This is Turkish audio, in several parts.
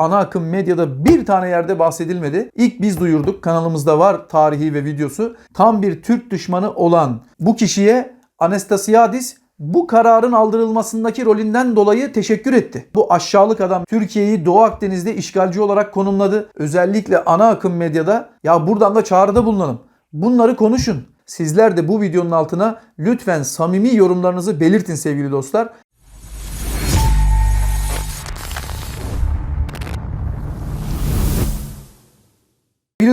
ana akım medyada bir tane yerde bahsedilmedi. İlk biz duyurduk. Kanalımızda var tarihi ve videosu. Tam bir Türk düşmanı olan bu kişiye Anastasiadis bu kararın aldırılmasındaki rolünden dolayı teşekkür etti. Bu aşağılık adam Türkiye'yi Doğu Akdeniz'de işgalci olarak konumladı. Özellikle ana akım medyada ya buradan da çağrıda bulunalım. Bunları konuşun. Sizler de bu videonun altına lütfen samimi yorumlarınızı belirtin sevgili dostlar.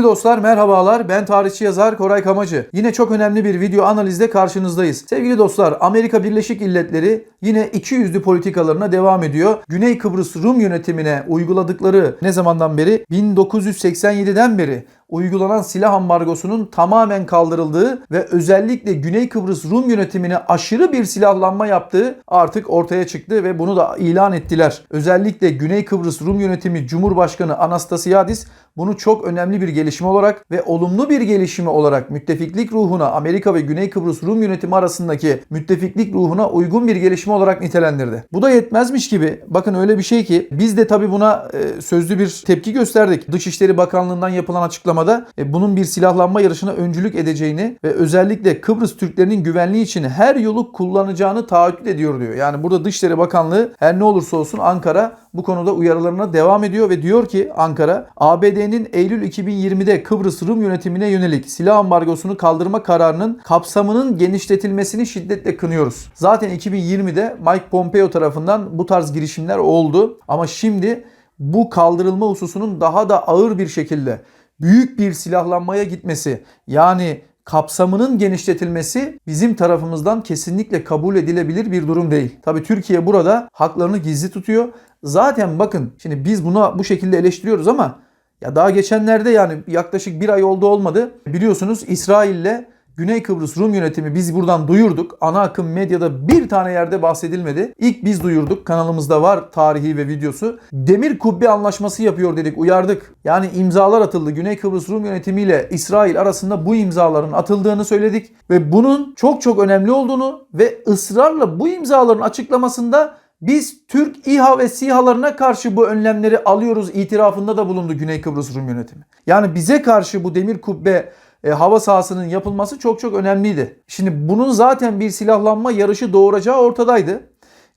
Dostlar merhabalar ben tarihçi yazar Koray Kamacı. Yine çok önemli bir video analizde karşınızdayız. Sevgili dostlar Amerika Birleşik İlletleri yine iki yüzlü politikalarına devam ediyor. Güney Kıbrıs Rum yönetimine uyguladıkları ne zamandan beri? 1987'den beri uygulanan silah ambargosunun tamamen kaldırıldığı ve özellikle Güney Kıbrıs Rum yönetimine aşırı bir silahlanma yaptığı artık ortaya çıktı ve bunu da ilan ettiler. Özellikle Güney Kıbrıs Rum yönetimi Cumhurbaşkanı Anastasiadis bunu çok önemli bir gelişme olarak ve olumlu bir gelişme olarak müttefiklik ruhuna Amerika ve Güney Kıbrıs Rum yönetimi arasındaki müttefiklik ruhuna uygun bir gelişme olarak nitelendirdi. Bu da yetmezmiş gibi bakın öyle bir şey ki biz de tabii buna e, sözlü bir tepki gösterdik. Dışişleri Bakanlığı'ndan yapılan açıklamada e, bunun bir silahlanma yarışına öncülük edeceğini ve özellikle Kıbrıs Türklerinin güvenliği için her yolu kullanacağını taahhüt ediyor diyor. Yani burada Dışişleri Bakanlığı her ne olursa olsun Ankara bu konuda uyarılarına devam ediyor ve diyor ki Ankara ABD'nin Eylül 2020'de Kıbrıs Rum yönetimine yönelik silah ambargosunu kaldırma kararının kapsamının genişletilmesini şiddetle kınıyoruz. Zaten 2020'de Mike Pompeo tarafından bu tarz girişimler oldu ama şimdi bu kaldırılma hususunun daha da ağır bir şekilde büyük bir silahlanmaya gitmesi yani kapsamının genişletilmesi bizim tarafımızdan kesinlikle kabul edilebilir bir durum değil. Tabii Türkiye burada haklarını gizli tutuyor. Zaten bakın şimdi biz buna bu şekilde eleştiriyoruz ama ya daha geçenlerde yani yaklaşık bir ay oldu olmadı. Biliyorsunuz İsrail'le Güney Kıbrıs Rum yönetimi biz buradan duyurduk. Ana akım medyada bir tane yerde bahsedilmedi. İlk biz duyurduk. Kanalımızda var tarihi ve videosu. Demir Kubbe anlaşması yapıyor dedik, uyardık. Yani imzalar atıldı. Güney Kıbrıs Rum yönetimi ile İsrail arasında bu imzaların atıldığını söyledik ve bunun çok çok önemli olduğunu ve ısrarla bu imzaların açıklamasında biz Türk İHA ve SİHA'larına karşı bu önlemleri alıyoruz itirafında da bulundu Güney Kıbrıs Rum yönetimi. Yani bize karşı bu demir kubbe e, hava sahasının yapılması çok çok önemliydi. Şimdi bunun zaten bir silahlanma yarışı doğuracağı ortadaydı.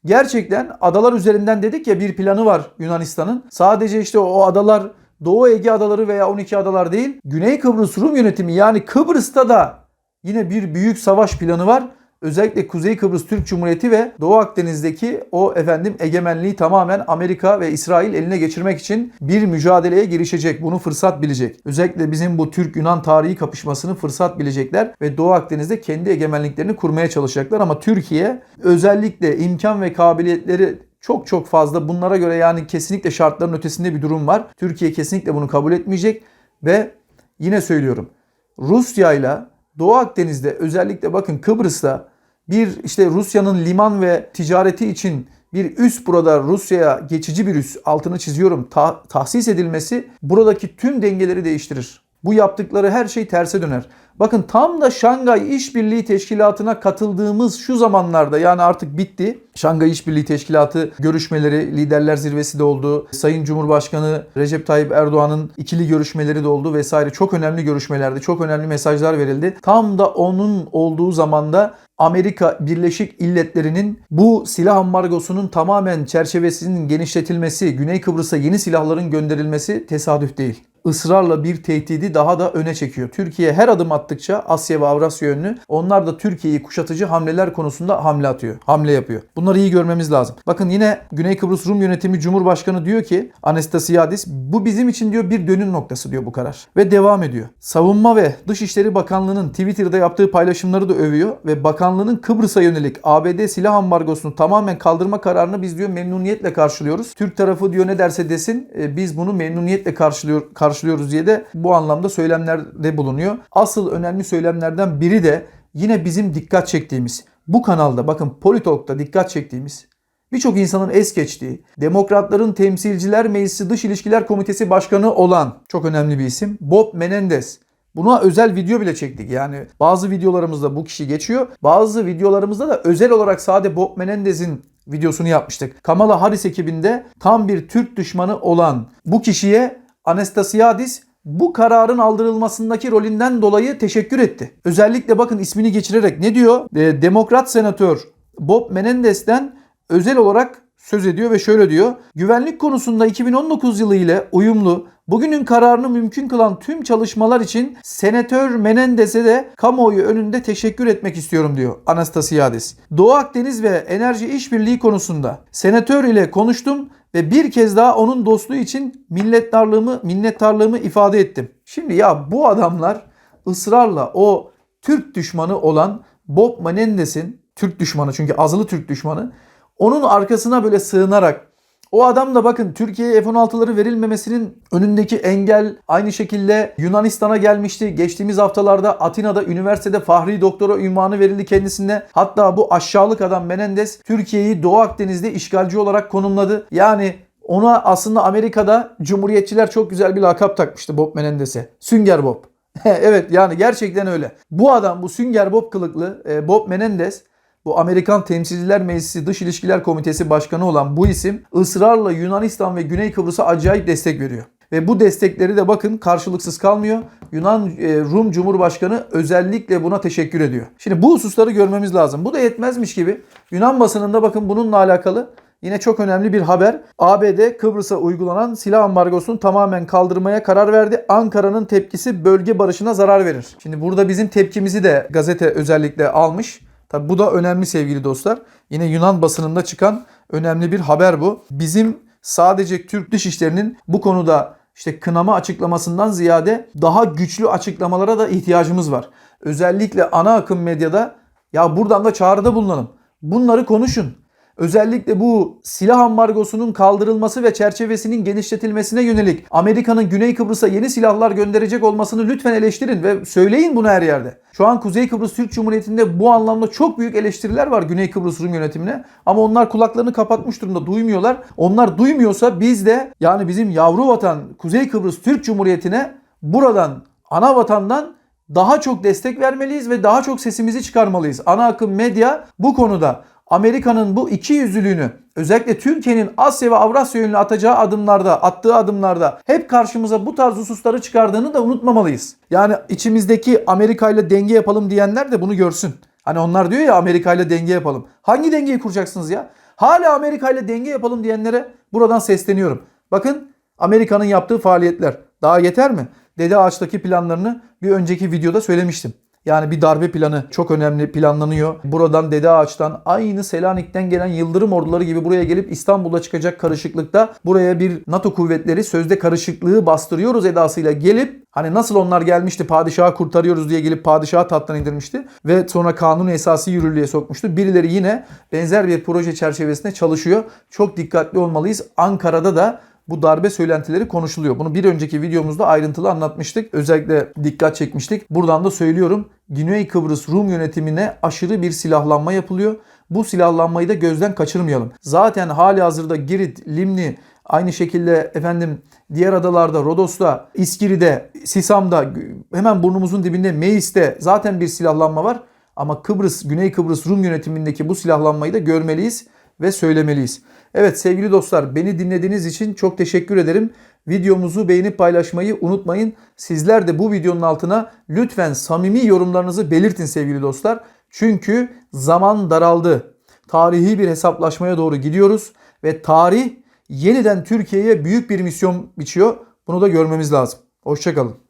Gerçekten adalar üzerinden dedik ya bir planı var Yunanistan'ın. Sadece işte o adalar Doğu Ege adaları veya 12 adalar değil. Güney Kıbrıs Rum yönetimi yani Kıbrıs'ta da yine bir büyük savaş planı var özellikle Kuzey Kıbrıs Türk Cumhuriyeti ve Doğu Akdeniz'deki o efendim egemenliği tamamen Amerika ve İsrail eline geçirmek için bir mücadeleye girişecek. Bunu fırsat bilecek. Özellikle bizim bu Türk-Yunan tarihi kapışmasını fırsat bilecekler ve Doğu Akdeniz'de kendi egemenliklerini kurmaya çalışacaklar ama Türkiye özellikle imkan ve kabiliyetleri çok çok fazla. Bunlara göre yani kesinlikle şartların ötesinde bir durum var. Türkiye kesinlikle bunu kabul etmeyecek ve yine söylüyorum Rusya ile Doğu Akdeniz'de özellikle bakın Kıbrıs'ta bir işte Rusya'nın liman ve ticareti için bir üs burada Rusya'ya geçici bir üs altını çiziyorum ta- tahsis edilmesi buradaki tüm dengeleri değiştirir. Bu yaptıkları her şey terse döner. Bakın tam da Şangay İşbirliği Teşkilatı'na katıldığımız şu zamanlarda yani artık bitti. Şangay İşbirliği Teşkilatı görüşmeleri liderler zirvesi de oldu. Sayın Cumhurbaşkanı Recep Tayyip Erdoğan'ın ikili görüşmeleri de oldu vesaire. Çok önemli görüşmelerdi. Çok önemli mesajlar verildi. Tam da onun olduğu zamanda Amerika Birleşik İlletleri'nin bu silah ambargosunun tamamen çerçevesinin genişletilmesi, Güney Kıbrıs'a yeni silahların gönderilmesi tesadüf değil ısrarla bir tehdidi daha da öne çekiyor. Türkiye her adım attıkça Asya ve Avrasya yönlü onlar da Türkiye'yi kuşatıcı hamleler konusunda hamle atıyor. Hamle yapıyor. Bunları iyi görmemiz lazım. Bakın yine Güney Kıbrıs Rum Yönetimi Cumhurbaşkanı diyor ki Anastasiadis bu bizim için diyor bir dönüm noktası diyor bu karar. Ve devam ediyor. Savunma ve Dışişleri Bakanlığı'nın Twitter'da yaptığı paylaşımları da övüyor ve bakanlığın Kıbrıs'a yönelik ABD silah ambargosunu tamamen kaldırma kararını biz diyor memnuniyetle karşılıyoruz. Türk tarafı diyor ne derse desin e, biz bunu memnuniyetle karşılıyor, karşılıyoruz diye de bu anlamda söylemlerde bulunuyor. Asıl önemli söylemlerden biri de yine bizim dikkat çektiğimiz bu kanalda bakın Politalk'ta dikkat çektiğimiz birçok insanın es geçtiği, Demokratların Temsilciler Meclisi Dış İlişkiler Komitesi Başkanı olan çok önemli bir isim Bob Menendez. Buna özel video bile çektik. Yani bazı videolarımızda bu kişi geçiyor. Bazı videolarımızda da özel olarak sade Bob Menendez'in videosunu yapmıştık. Kamala Harris ekibinde tam bir Türk düşmanı olan bu kişiye Anastasiadis bu kararın aldırılmasındaki rolünden dolayı teşekkür etti. Özellikle bakın ismini geçirerek ne diyor? E, Demokrat senatör Bob Menendez'den özel olarak söz ediyor ve şöyle diyor. Güvenlik konusunda 2019 yılı ile uyumlu bugünün kararını mümkün kılan tüm çalışmalar için Senatör Menendez'e de kamuoyu önünde teşekkür etmek istiyorum diyor Anastasiadis. Doğu Akdeniz ve enerji işbirliği konusunda senatör ile konuştum ve bir kez daha onun dostluğu için minnettarlığımı minnettarlığımı ifade ettim. Şimdi ya bu adamlar ısrarla o Türk düşmanı olan Bob Menendez'in Türk düşmanı çünkü azılı Türk düşmanı onun arkasına böyle sığınarak o adam da bakın Türkiye'ye F-16'ları verilmemesinin önündeki engel aynı şekilde Yunanistan'a gelmişti. Geçtiğimiz haftalarda Atina'da üniversitede Fahri Doktora ünvanı verildi kendisine. Hatta bu aşağılık adam Menendez Türkiye'yi Doğu Akdeniz'de işgalci olarak konumladı. Yani ona aslında Amerika'da Cumhuriyetçiler çok güzel bir lakap takmıştı Bob Menendez'e. Sünger Bob. evet yani gerçekten öyle. Bu adam bu Sünger Bob kılıklı e, Bob Menendez bu Amerikan Temsilciler Meclisi Dış İlişkiler Komitesi Başkanı olan bu isim ısrarla Yunanistan ve Güney Kıbrıs'a acayip destek veriyor. Ve bu destekleri de bakın karşılıksız kalmıyor. Yunan e, Rum Cumhurbaşkanı özellikle buna teşekkür ediyor. Şimdi bu hususları görmemiz lazım. Bu da yetmezmiş gibi Yunan basınında bakın bununla alakalı Yine çok önemli bir haber. ABD Kıbrıs'a uygulanan silah ambargosunu tamamen kaldırmaya karar verdi. Ankara'nın tepkisi bölge barışına zarar verir. Şimdi burada bizim tepkimizi de gazete özellikle almış. Tabi bu da önemli sevgili dostlar. Yine Yunan basınında çıkan önemli bir haber bu. Bizim sadece Türk Dışişleri'nin bu konuda işte kınama açıklamasından ziyade daha güçlü açıklamalara da ihtiyacımız var. Özellikle ana akım medyada ya buradan da çağrıda bulunalım. Bunları konuşun. Özellikle bu silah ambargosunun kaldırılması ve çerçevesinin genişletilmesine yönelik Amerika'nın Güney Kıbrıs'a yeni silahlar gönderecek olmasını lütfen eleştirin ve söyleyin bunu her yerde. Şu an Kuzey Kıbrıs Türk Cumhuriyeti'nde bu anlamda çok büyük eleştiriler var Güney Kıbrıs Rum yönetimine. Ama onlar kulaklarını kapatmış durumda duymuyorlar. Onlar duymuyorsa biz de yani bizim yavru vatan Kuzey Kıbrıs Türk Cumhuriyeti'ne buradan ana vatandan daha çok destek vermeliyiz ve daha çok sesimizi çıkarmalıyız. Ana akım medya bu konuda Amerika'nın bu iki yüzlülüğünü özellikle Türkiye'nin Asya ve Avrasya yönlü atacağı adımlarda, attığı adımlarda hep karşımıza bu tarz hususları çıkardığını da unutmamalıyız. Yani içimizdeki Amerika ile denge yapalım diyenler de bunu görsün. Hani onlar diyor ya Amerika ile denge yapalım. Hangi dengeyi kuracaksınız ya? Hala Amerika ile denge yapalım diyenlere buradan sesleniyorum. Bakın Amerika'nın yaptığı faaliyetler daha yeter mi? Dede Ağaç'taki planlarını bir önceki videoda söylemiştim. Yani bir darbe planı çok önemli planlanıyor. Buradan Dede Ağaç'tan aynı Selanik'ten gelen Yıldırım orduları gibi buraya gelip İstanbul'a çıkacak karışıklıkta buraya bir NATO kuvvetleri sözde karışıklığı bastırıyoruz edasıyla gelip hani nasıl onlar gelmişti padişahı kurtarıyoruz diye gelip padişahı tahttan indirmişti ve sonra kanun esası yürürlüğe sokmuştu. Birileri yine benzer bir proje çerçevesinde çalışıyor. Çok dikkatli olmalıyız. Ankara'da da bu darbe söylentileri konuşuluyor. Bunu bir önceki videomuzda ayrıntılı anlatmıştık. Özellikle dikkat çekmiştik. Buradan da söylüyorum. Güney Kıbrıs Rum yönetimine aşırı bir silahlanma yapılıyor. Bu silahlanmayı da gözden kaçırmayalım. Zaten hali hazırda Girit, Limni, aynı şekilde efendim diğer adalarda, Rodos'ta, İskiri'de, Sisam'da, hemen burnumuzun dibinde Meis'te zaten bir silahlanma var. Ama Kıbrıs, Güney Kıbrıs Rum yönetimindeki bu silahlanmayı da görmeliyiz ve söylemeliyiz. Evet sevgili dostlar beni dinlediğiniz için çok teşekkür ederim. Videomuzu beğenip paylaşmayı unutmayın. Sizler de bu videonun altına lütfen samimi yorumlarınızı belirtin sevgili dostlar. Çünkü zaman daraldı. Tarihi bir hesaplaşmaya doğru gidiyoruz ve tarih yeniden Türkiye'ye büyük bir misyon biçiyor. Bunu da görmemiz lazım. Hoşçakalın.